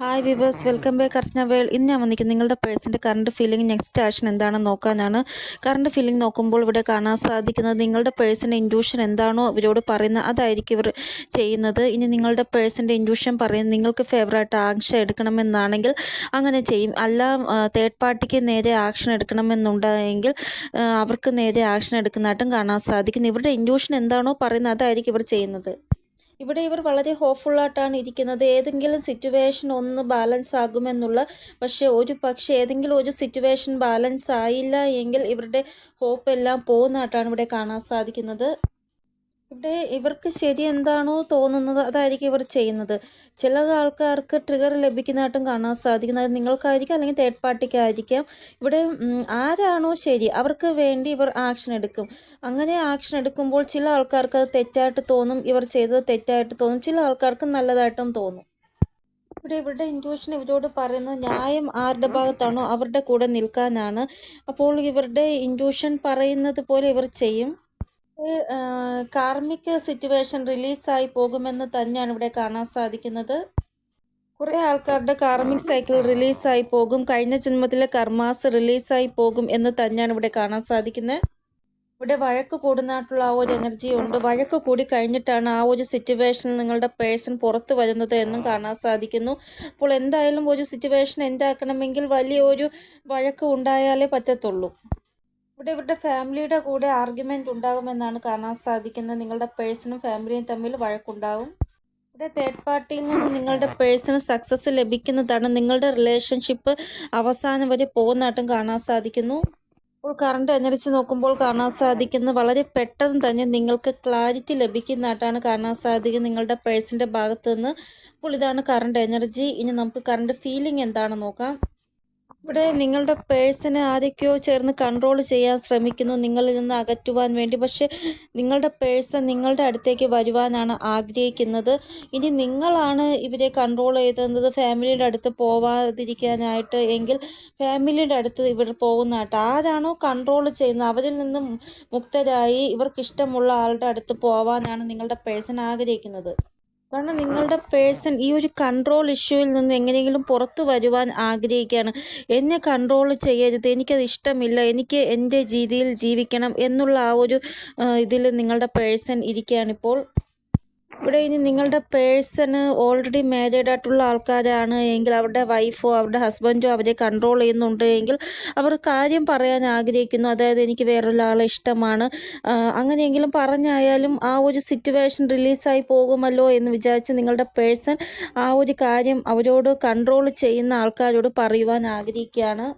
Hi viewers welcome back Archana world ഇന്ന് ഞാൻ വന്നിരിക്കുന്നത് നിങ്ങളുടെ പേഴ്സിന്റെ കറണ്ട് ഫീലിംഗ് നെക്സ്റ്റ് ആക്ഷൻ എന്താണെന്ന് നോക്കാനാണ്. കറണ്ട് ഫീലിംഗ് നോക്കുമ്പോൾ ഇവിടെ കാണാൻ സാധിക്കുന്നത് നിങ്ങളുടെ പേഴ്സിന്റെ ഇൻഡ്യൂഷൻ എന്താണോ ഇവരോട് പറയുന്നത് അതായിരിക്കും ഇവർ ചെയ്യുന്നത്. ഇനി നിങ്ങളുടെ പേഴ്സിന്റെ ഇൻഡ്യൂഷൻ പറയുന്നത് നിങ്ങൾക്ക് ഫേവറായിട്ട് ആക്ഷൻ എടുക്കണമെന്നാണെങ്കിൽ അങ്ങനെ ചെയ്യും. അല്ല തേർഡ് പാർട്ടിക്ക് നേരെ ആക്ഷൻ എടുക്കണമെന്നുണ്ടെങ്കിൽ അവർക്ക് നേരെ ആക്ഷൻ എടുക്കുന്നതായിട്ടും കാണാൻ സാധിക്കും. ഇവരുടെ ഇൻഡ്യൂഷൻ എന്താണോ പറയുന്നത് അതായിരിക്കും ഇവർ ചെയ്യുന്നത്. ഇവിടെ ഇവർ വളരെ ഹോപ്പ്ഫുള്ളായിട്ടാണ് ഇരിക്കുന്നത്. ഏതെങ്കിലും സിറ്റുവേഷൻ ഒന്ന് ബാലൻസ് ആകുമെന്നുള്ള പക്ഷേ ഒരു പക്ഷേ ഏതെങ്കിലും ഒരു സിറ്റുവേഷൻ ബാലൻസ് ആയില്ല എങ്കിൽ ഇവരുടെ ഹോപ്പ് എല്ലാം പോകുന്നതായിട്ടാണ് ഇവിടെ കാണാൻ സാധിക്കുന്നത്. ഇവിടെ ഇവർക്ക് ശരി എന്താണോ തോന്നുന്നത് അതായിരിക്കും ഇവർ ചെയ്യുന്നത്. ചില ആൾക്കാർക്ക് ട്രിഗർ ലഭിക്കുന്നതായിട്ടും കാണാൻ സാധിക്കുന്നു. അത് നിങ്ങൾക്കായിരിക്കാം അല്ലെങ്കിൽ തേർഡ് പാർട്ടിക്കായിരിക്കാം ഇവിടെ ആരാണോ ശരി അവർക്ക് വേണ്ടി ഇവർ ആക്ഷൻ എടുക്കും. അങ്ങനെ ആക്ഷൻ എടുക്കുമ്പോൾ ചില ആൾക്കാർക്ക് അത് തെറ്റായിട്ട് തോന്നും ഇവർ ചെയ്തത് തെറ്റായിട്ട് തോന്നും. ചില ആൾക്കാർക്ക് നല്ലതായിട്ടും തോന്നും. ഇവിടെ ഇവരുടെ ഇന്റ്യൂഷൻ ഇവരോട് പറയുന്നത് ന്യായം ആരുടെ ഭാഗത്താണോ അവരുടെ കൂടെ നിൽക്കാനാണ്. അപ്പോൾ ഇവരുടെ ഇന്റ്യൂഷൻ പറയുന്നത് പോലെ ഇവർ ചെയ്യും. കാർമിക് സിറ്റുവേഷൻ റിലീസായി പോകുമെന്ന് തന്നെയാണ് ഇവിടെ കാണാൻ സാധിക്കുന്നത്. കുറേ ആൾക്കാരുടെ കാർമിക് സൈക്കിൾ റിലീസായി പോകും. കഴിഞ്ഞ ജന്മത്തിലെ കർമാസ് റിലീസായി പോകും എന്ന് തന്നെയാണ് ഇവിടെ കാണാൻ സാധിക്കുന്നത്. ഇവിടെ വഴക്ക് കൂടുന്നതായിട്ടുള്ള ആ ഒരു എനർജി ഉണ്ട്. വഴക്ക് കൂടി കഴിഞ്ഞിട്ടാണ് ആ ഒരു സിറ്റുവേഷനിൽ നിങ്ങളുടെ പേഴ്സൺ പുറത്ത് വരുന്നത് എന്നും കാണാൻ സാധിക്കുന്നു. അപ്പോൾ എന്തായാലും ഒരു സിറ്റുവേഷൻ എന്താക്കണമെങ്കിൽ വലിയൊരു വഴക്ക് ഉണ്ടായാലേ പറ്റത്തുള്ളൂ. ഇവിടെ ഇവരുടെ ഫാമിലിയുടെ കൂടെ ആർഗ്യുമെന്റ് ഉണ്ടാകുമെന്നാണ് കാണാൻ സാധിക്കുന്നത്. നിങ്ങളുടെ പേഴ്സണും ഫാമിലിയും തമ്മിൽ വഴക്കുണ്ടാവും. ഇവിടെ തേർഡ് പാർട്ടിയിൽ നിന്ന് നിങ്ങളുടെ പേഴ്സണൽ സക്സസ് ലഭിക്കുന്നതാണ്. നിങ്ങളുടെ റിലേഷൻഷിപ്പ് അവസാനം വരെ പോകുന്നതായിട്ടും കാണാൻ സാധിക്കുന്നു. ഇപ്പോൾ കറണ്ട് എനർജി നോക്കുമ്പോൾ കാണാൻ സാധിക്കുന്നത് വളരെ പെട്ടെന്ന് തന്നെ നിങ്ങൾക്ക് ക്ലാരിറ്റി ലഭിക്കുന്നതായിട്ടാണ് കാണാൻ സാധിക്കുന്നത്. നിങ്ങളുടെ പേഴ്സന്റെ ഭാഗത്ത് നിന്ന്. അപ്പോൾ ഇതാണ് കറണ്ട് എനർജി ഇനി നമുക്ക് കറണ്ട് ഫീലിംഗ് എന്താണെന്ന് നോക്കാം. ഇവിടെ നിങ്ങളുടെ പേഴ്സണെ ആരൊക്കെയോ ചേർന്ന് കൺട്രോൾ ചെയ്യാൻ ശ്രമിക്കുന്നു. നിങ്ങളിൽ നിന്ന് അകറ്റുവാൻ വേണ്ടി. പക്ഷേ നിങ്ങളുടെ പേഴ്സൺ നിങ്ങളുടെ അടുത്തേക്ക് വരുവാനാണ് ആഗ്രഹിക്കുന്നത്. ഇനി നിങ്ങളാണ് ഇവരെ കൺട്രോൾ ചെയ്തത് ഫാമിലിയുടെ അടുത്ത് പോവാതിരിക്കാനായിട്ട് എങ്കിൽ ഫാമിലിയുടെ അടുത്ത് ഇവർ പോകുന്നതായിട്ട് ആരാണോ കൺട്രോൾ ചെയ്യുന്നത്? അവരിൽ നിന്നും മുക്തരായി ഇവർക്കിഷ്ടമുള്ള ആളുടെ അടുത്ത് പോവാനാണ് നിങ്ങളുടെ പേഴ്സൺ ആഗ്രഹിക്കുന്നത്. കാരണം നിങ്ങളുടെ പേഴ്സൺ ഈ ഒരു കൺട്രോൾ ഇഷ്യൂവിൽ നിന്ന് എങ്ങനെയെങ്കിലും പുറത്തു വരുവാൻ ആഗ്രഹിക്കുകയാണ്. എന്നെ കൺട്രോൾ ചെയ്യരുത് എനിക്കത് ഇഷ്ടമില്ല. എനിക്ക് എന്റെ രീതിയിൽ ജീവിക്കണം എന്നുള്ള ആ ഒരു ഇതിൽ നിങ്ങളുടെ പേഴ്സൺ ഇരിക്കുകയാണിപ്പോൾ. ഇവിടെ ഇനി നിങ്ങളുടെ പേഴ്സണ് ഓൾറെഡി മാരീഡ് ആയിട്ടുള്ള ആൾക്കാരാണ്. എങ്കിൽ അവരുടെ വൈഫോ അവരുടെ ഹസ്ബൻഡോ അവരെ കൺട്രോൾ ചെയ്യുന്നുണ്ട് എങ്കിൽ അവർ കാര്യം പറയാൻ ആഗ്രഹിക്കുന്നു. അതായത് എനിക്ക് വേറൊരാളെ ഇഷ്ടമാണ്. അങ്ങനെയെങ്കിലും പറഞ്ഞായാലും ആ ഒരു സിറ്റുവേഷൻ റിലീസായി പോകുമല്ലോ എന്ന് വിചാരിച്ച് നിങ്ങളുടെ പേഴ്സൺ ആ ഒരു കാര്യം അവരോട് കൺട്രോൾ ചെയ്യുന്ന ആൾക്കാരോട് പറയുവാൻ ആഗ്രഹിക്കുകയാണ്.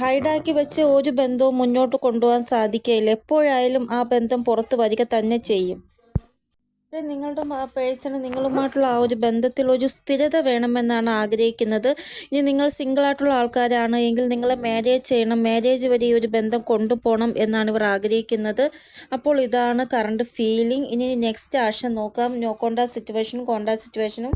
ഹൈഡാക്കി വെച്ച് ഒരു ബന്ധവും മുന്നോട്ട് കൊണ്ടുപോകാൻ സാധിക്കുകയില്ല. എപ്പോഴായാലും ആ ബന്ധം പുറത്ത് വരിക തന്നെ ചെയ്യും. നിങ്ങളുടെ പേഴ്സണ് നിങ്ങളുമായിട്ടുള്ള ആ ഒരു ബന്ധത്തിൽ ഒരു സ്ഥിരത വേണമെന്നാണ് ആഗ്രഹിക്കുന്നത്. ഇനി നിങ്ങൾ സിംഗിൾ ആയിട്ടുള്ള ആൾക്കാരാണ് എങ്കിൽ നിങ്ങളെ മാരേജ് ചെയ്യണം മാരേജ് വരെ ഈ ഒരു ബന്ധം കൊണ്ടുപോകണം എന്നാണ് ഇവർ ആഗ്രഹിക്കുന്നത്. അപ്പോൾ ഇതാണ് കറണ്ട് ഫീലിംഗ് ഇനി നെക്സ്റ്റ് ആശ നോക്കാം. നോ കോണ്ടാ സിറ്റുവേഷനും കോണ്ടാ സിറ്റുവേഷനും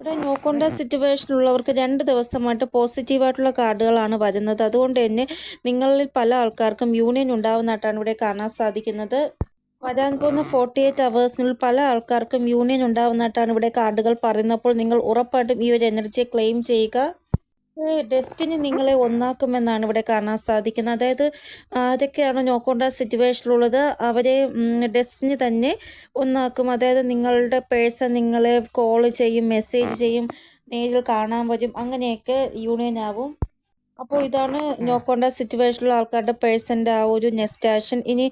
ഇവിടെ നോ കോണ്ടാ സിറ്റുവേഷനുള്ളവർക്ക് രണ്ട് ദിവസമായിട്ട് പോസിറ്റീവായിട്ടുള്ള കാർഡുകളാണ് വരുന്നത്. അതുകൊണ്ട് തന്നെ നിങ്ങളിൽ പല ആൾക്കാർക്കും യൂണിയൻ ഉണ്ടാവുന്നതായിട്ടാണ് ഇവിടെ കാണാൻ സാധിക്കുന്നത്. വരാൻ പോകുന്ന ഫോർട്ടി എയ്റ്റ് അവേഴ്സിനുള്ളിൽ പല ആൾക്കാർക്കും യൂണിയൻ ഉണ്ടാവുന്നതായിട്ടാണ് ഇവിടെ കാർഡുകൾ പറയുന്നപ്പോൾ നിങ്ങൾ ഉറപ്പായിട്ടും ഈ ഒരു എനർജിയെ ക്ലെയിം ചെയ്യുക. ഡെസ്റ്റിനി നിങ്ങളെ ഒന്നാക്കുമെന്നാണ് ഇവിടെ കാണാൻ സാധിക്കുന്നത്. അതായത് ആരൊക്കെയാണോ നോക്കേണ്ട സിറ്റുവേഷനിലുള്ളത് അവരെ ഡെസ്റ്റിനി തന്നെ ഒന്നാക്കും. അതായത് നിങ്ങളുടെ പേഴ്സൺ നിങ്ങളെ കോൾ ചെയ്യും മെസ്സേജ് ചെയ്യും നേരിൽ കാണാൻ വരും. അങ്ങനെയൊക്കെ യൂണിയൻ ആവും. അപ്പോൾ ഇതാണ് നോക്കേണ്ട സിറ്റുവേഷനിലുള്ള ആൾക്കാരുടെ പേഴ്സന്റെ ആ ഒരു നെക്സ്റ്റ് ആക്ഷൻ ഇനി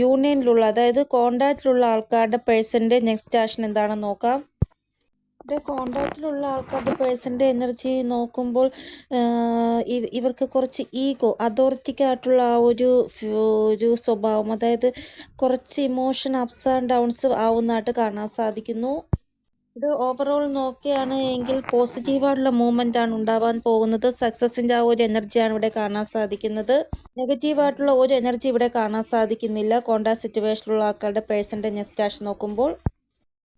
യൂണിയനിലുള്ള അതായത് കോണ്ടാക്റ്റിലുള്ള ആൾക്കാരുടെ പേഴ്സന്റെ നെക്സ്റ്റ് ആക്ഷൻ എന്താണെന്ന് നോക്കാം. ഇവിടെ കോണ്ടാക്റ്റിലുള്ള ആൾക്കാരുടെ പേഴ്സന്റെ എനർജി നോക്കുമ്പോൾ ഇവർക്ക് കുറച്ച് ഈഗോ അതോറിറ്റിക്കായിട്ടുള്ള ആ ഒരു ഒരു സ്വഭാവം അതായത് കുറച്ച് ഇമോഷൻ അപ്സ് ആൻഡ് ഡൗൺസ് ആവുന്നതായിട്ട് കാണാൻ സാധിക്കുന്നു. ഇത് ഓവറോൾ നോക്കുകയാണ് എങ്കിൽ പോസിറ്റീവായിട്ടുള്ള മൂവ്മെന്റ് ആണ് ഉണ്ടാവാൻ പോകുന്നത്. സക്സസിന്റെ ആ ഒരു എനർജിയാണ് ഇവിടെ കാണാൻ സാധിക്കുന്നത്. നെഗറ്റീവായിട്ടുള്ള ഒരു എനർജി ഇവിടെ കാണാൻ സാധിക്കുന്നില്ല. കോണ്ടാക്ട് സിറ്റുവേഷനിലുള്ള ആൾക്കാരുടെ പേഴ്സന്റെ നെക്സ്റ്റ് നോക്കുമ്പോൾ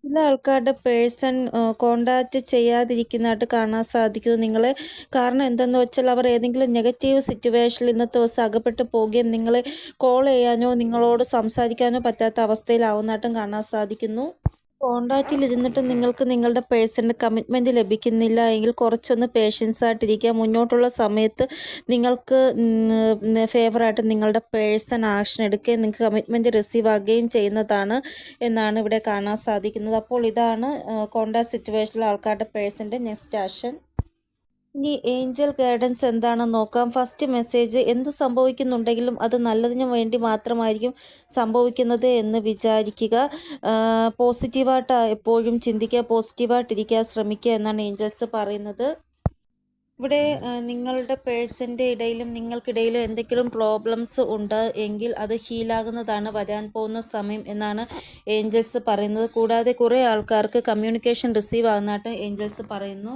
ചില ആൾക്കാരുടെ പേഴ്സൺ കോണ്ടാക്റ്റ് ചെയ്യാതിരിക്കുന്നതായിട്ട് കാണാൻ സാധിക്കുന്നു. നിങ്ങളെ കാരണം എന്തെന്ന് വെച്ചാൽ അവർ ഏതെങ്കിലും നെഗറ്റീവ് സിറ്റുവേഷനിൽ ഇന്നത്തെ ദിവസം അകപ്പെട്ട് പോവുകയും നിങ്ങളെ കോൾ ചെയ്യാനോ നിങ്ങളോട് സംസാരിക്കാനോ പറ്റാത്ത അവസ്ഥയിലാവുന്നതായിട്ടും കാണാൻ സാധിക്കുന്നു. കോണ്ടാക്റ്റിൽ ഇരുന്നിട്ട് നിങ്ങൾക്ക് നിങ്ങളുടെ പേഴ്സണൽ കമ്മിറ്റ്മെന്റ് ലഭിക്കുന്നില്ല. എങ്കിൽ കുറച്ചൊന്ന് പേഷ്യൻസ് ആയിട്ടിരിക്കുക. മുന്നോട്ടുള്ള സമയത്ത് നിങ്ങൾക്ക് ഫേവറായിട്ട് നിങ്ങളുടെ പേഴ്സൺ ആക്ഷൻ എടുക്കുകയും നിങ്ങൾക്ക് കമ്മിറ്റ്മെന്റ് റിസീവ് ആകുകയും ചെയ്യുന്നതാണ് എന്നാണ് ഇവിടെ കാണാൻ സാധിക്കുന്നത്. അപ്പോൾ ഇതാണ് കോണ്ടാക്ട് സിറ്റുവേഷനിലെ ആൾക്കാരുടെ പേഴ്സന്റെ നെക്സ്റ്റ് ആക്ഷൻ ഇനി ഏഞ്ചൽ ഗൈഡൻസ് എന്താണെന്ന് നോക്കാം. ഫസ്റ്റ് മെസ്സേജ് എന്ത് സംഭവിക്കുന്നുണ്ടെങ്കിലും അത് നല്ലതിനു വേണ്ടി മാത്രമായിരിക്കും സംഭവിക്കുന്നത് എന്ന് വിചാരിക്കുക. പോസിറ്റീവായിട്ട് എപ്പോഴും ചിന്തിക്കുക പോസിറ്റീവായിട്ടിരിക്കാൻ ശ്രമിക്കുക എന്നാണ് ഏഞ്ചൽസ് പറയുന്നത്. ഇവിടെ നിങ്ങളുടെ പേഴ്സന്റെ ഇടയിലും നിങ്ങൾക്കിടയിലും എന്തെങ്കിലും പ്രോബ്ലംസ് ഉണ്ട് എങ്കിൽ അത് ഹീലാകുന്നതാണ് വരാൻ പോകുന്ന സമയം എന്നാണ് ഏഞ്ചൽസ് പറയുന്നത്. കൂടാതെ കുറേ ആൾക്കാർക്ക് കമ്മ്യൂണിക്കേഷൻ റിസീവ് ആകുന്നതായിട്ട് ഏഞ്ചൽസ് പറയുന്നു.